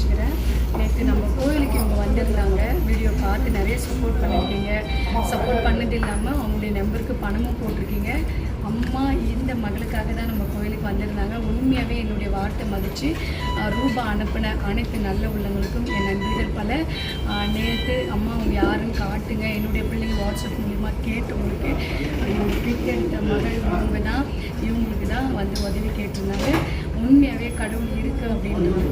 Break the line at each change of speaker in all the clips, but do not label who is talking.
தெரிவிச்சுக்கிறேன் நேற்று நம்ம கோயிலுக்கு இவங்க வந்திருந்தாங்க. வீடியோ பார்த்து நிறைய சப்போர்ட் பண்ணியிருக்கீங்க. சப்போர்ட் பண்ணது இல்லாமல் அவங்களுடைய நம்பருக்கு பணமும் போட்டிருக்கீங்க. அம்மா இந்த மகளுக்காக தான் நம்ம கோயிலுக்கு வந்திருந்தாங்க. உண்மையாகவே என்னுடைய வார்த்தை மதித்து ரூபா அனுப்பின அனைத்து நல்ல உள்ளவங்களுக்கும் என் நன்றிகள் பல. நேற்று அம்மா அவங்க யாருன்னு காட்டுங்க. என்னுடைய பிள்ளைங்க வாட்ஸ்அப் மூலிமா கேட்டவங்களுக்கு உங்களுக்கு பெற்றெடுத்த மகள் இவங்க தான் இவங்களுக்கு தான் வந்து உதவி கேட்டிருந்தாங்க. உண்மையாகவே கடவுள் இருக்குது அப்படின்றது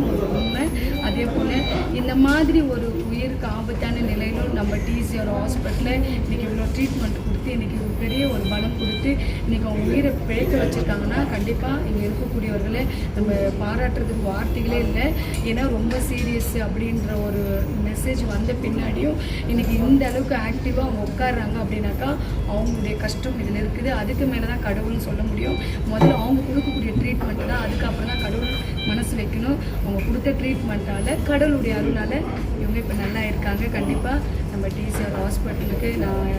மாதிரி ஒரு உயிருக்கு ஆபத்தான நிலையிலும் நம்ம டிசிஆர் ஹாஸ்பிட்டலில் இன்றைக்கி இவ்வளோ ட்ரீட்மெண்ட் கொடுத்து இன்றைக்கி ஒரு பெரிய ஒரு பலம் கொடுத்து இன்றைக்கி அவங்க உயிரை பிழைக்க வச்சுருக்காங்கன்னா கண்டிப்பாக இங்கே இருக்கக்கூடியவர்களை நம்ம பாராட்டுறதுக்கு வார்த்தைகளே இல்லை. ஏன்னா ரொம்ப சீரியஸ் அப்படின்ற ஒரு மெசேஜ் வந்த பின்னாடியும் இன்றைக்கி இந்த அளவுக்கு ஆக்டிவாக அவங்க உட்காடுறாங்க அப்படின்னாக்கா அவங்களுடைய கஷ்டம் இதில் இருக்குது. அதுக்கு மேலே தான் கடவுள்னு சொல்ல முடியும். முதல்ல அவங்க கொடுக்கக்கூடிய ட்ரீட்மெண்ட் தான். அதுக்கப்புறம் தான் கடவுள் மனசு வைக்கணும். அவங்க கொடுத்த ட்ரீட்மெண்ட்டால் கடவுளுடைய அருளால் இவங்க இப்போ நல்லா இருக்காங்க. கண்டிப்பாக நம்ம டிசிஆர் ஹாஸ்பிட்டலுக்கு நான்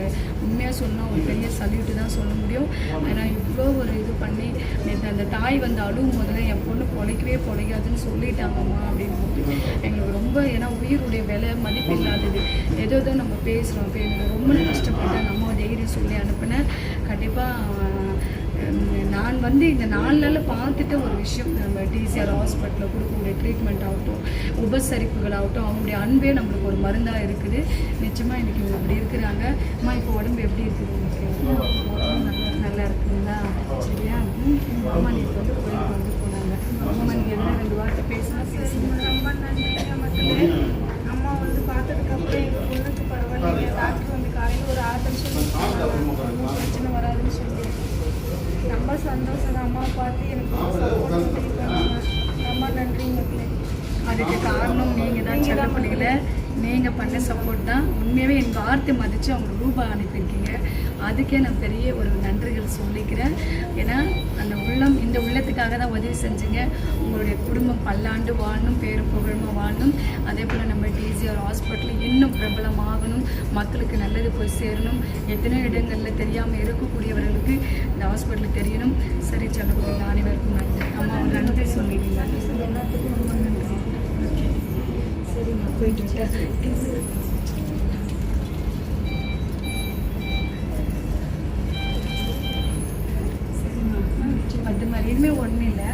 உண்மையாக சொன்னால் ஒரு பெரிய சல்யூட்டு தான் சொல்ல முடியும். ஏன்னா இவ்வளோ ஒரு இது பண்ணி நேற்று அந்த தாய் வந்து அழுவும் முதல்ல என் பொண்ணு பொழைக்கவே பொழைக்காதுன்னு சொல்லிட்டாங்கம்மா அப்படின்னு போது எங்களுக்கு ரொம்ப ஏன்னா உயிருடைய விலை மதிப்பு இல்லாதது. ஏதோ ஏதோ நம்ம பேசுகிறோம் இப்போ எங்களுக்கு ரொம்ப கஷ்டப்பட்டேன் நம்ம தைரியம் சொல்லி அனுப்பினேன் கண்டிப்பாக நான் வந்து இந்த நாலு நாளில் பார்த்துட்ட ஒரு விஷயம் நம்ம டிசிஆர் ஹாஸ்பிட்டலில் கொடுக்கக்கூடிய ட்ரீட்மெண்ட் ஆகட்டும் உபசரிப்புகள் ஆகட்டும் அவங்களுடைய அன்பே நம்மளுக்கு ஒரு மருந்தாக இருக்குது. நிச்சயமாக இன்றைக்கி இவங்க அப்படி இருக்கிறாங்க. அம்மா இப்போ உடம்பு எப்படி இருக்குது உங்களுக்கு உடம்பு நல்லா நல்லா இருக்குங்களா சரியா அம்மா நீ வந்து கோயிலுக்கு வந்து போனாங்க அம்மா நீங்கள் என்ன ரெண்டு வார்த்தை பேசினா பேசுங்க
ரொம்ப நன்றிங்க மக்களே அம்மா வந்து பார்த்ததுக்கப்புறம் எங்கள் பொண்ணுக்கு பரவாயில்லைங்க டாக்டர் வந்து காலையில் ஒரு ஆறு நிமிஷம் ஒன்றும் பிரச்சனை வராதுன்னு சொல்லி ரொம்ப சந்தோஷம் தான் அம்மா பார்த்து எனக்கு சப்போர்ட் பண்ணிருக்காங்க ரொம்ப நன்றி மக்களே
அதுக்கு காரணம் நீங்கள் தான் சின்ன பிள்ளைகளை நீங்கள் பண்ண சப்போர்ட் தான். உண்மையாகவே என் வார்த்தை மதித்து அவங்க ரூபா அனுப்பியிருக்கீங்க. அதுக்கே நான் பெரிய ஒரு நன்றிகள் சொல்லிக்கிறேன். உள்ளத்துக்காக தான் உதவி செஞ்சீங்க. உங்களுடைய குடும்பம் பல்லாண்டு வாழணும் பேரும் புகழுமா வாழணும் அதே போல் நம்ம டிசிஆர் ஹாஸ்பிட்டல் இன்னும் பிரபலமாகணும். மக்களுக்கு நல்லது போய் சேரணும். எத்தனையோ இடங்களில் தெரியாமல் இருக்கக்கூடியவர்களுக்கு இந்த ஹாஸ்பிட்டல் தெரியணும். சரி சொல்லக்கூடிய அனைவருக்கும் நன்றி. அம்மா நன்றி சொல்லிடுங்க.
எல்லாத்துக்கும் ரொம்ப நன்றி.
சரிம்மா போயிட்டு. ஒன்றும் இல்லை